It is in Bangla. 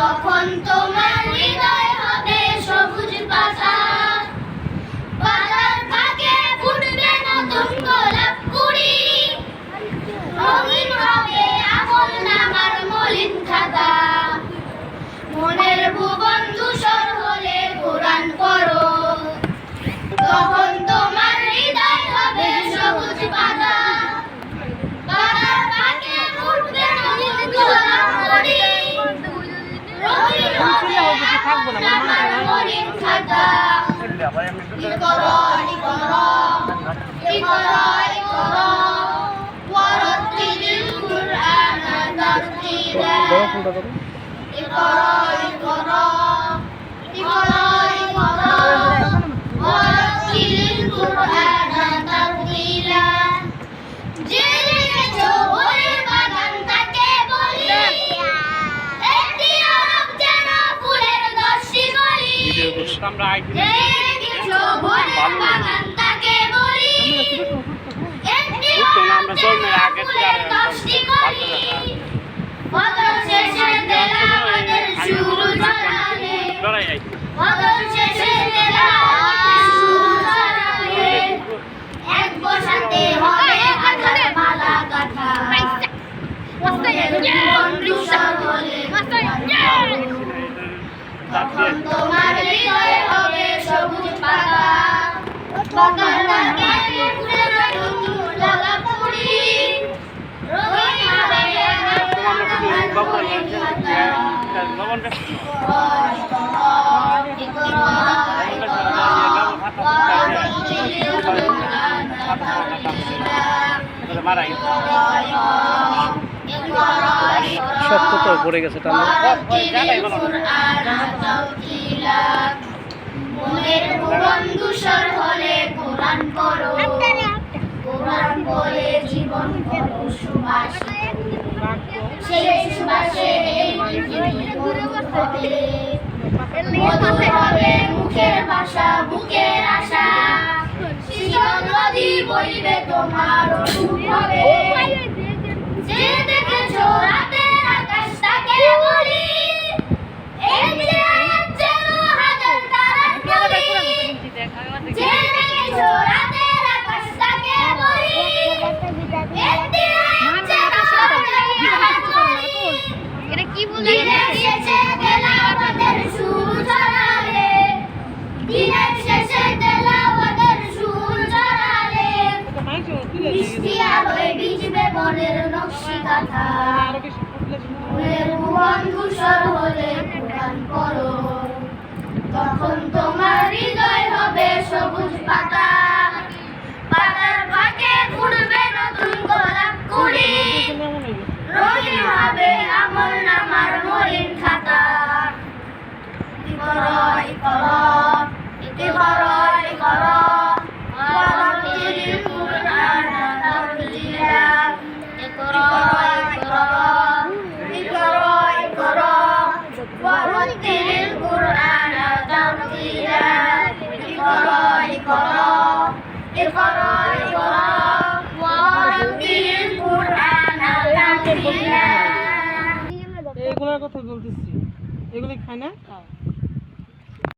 তখন তোমার নামার মলিন খাতা ইকরা ইকরা ইকরা ইকরা ওয়ারাতিলিল কুরআনা তারতিলা ইকরা ইকরা ইকরা শেষে তেলাওয়াতের সুর ঝরালে লড়াই আইছি শক্ত তো পড়ে গেছে টানো। মনের ভুবন ধূসর হলে কোরআন পড়ো কোরআন পড়ে জীবন করো সুবাসী। সেই সুবাসে এই পৃথিবী হবে। মধুর হবে মুখের ভাষা বুকের আশা। শীতল নদী বইবে তোমার অনুভবে। যে দেখেছ কাঁথা তখন তোমার হৃদয় হবে সবুজ পাতা পাতার ফাঁকে ফুটবে নতুন গোলাপ কুড়ি রঙিন হবে আমল নামার খাতা এগুলোর কথা বলতেছি। এগুলি খায় না?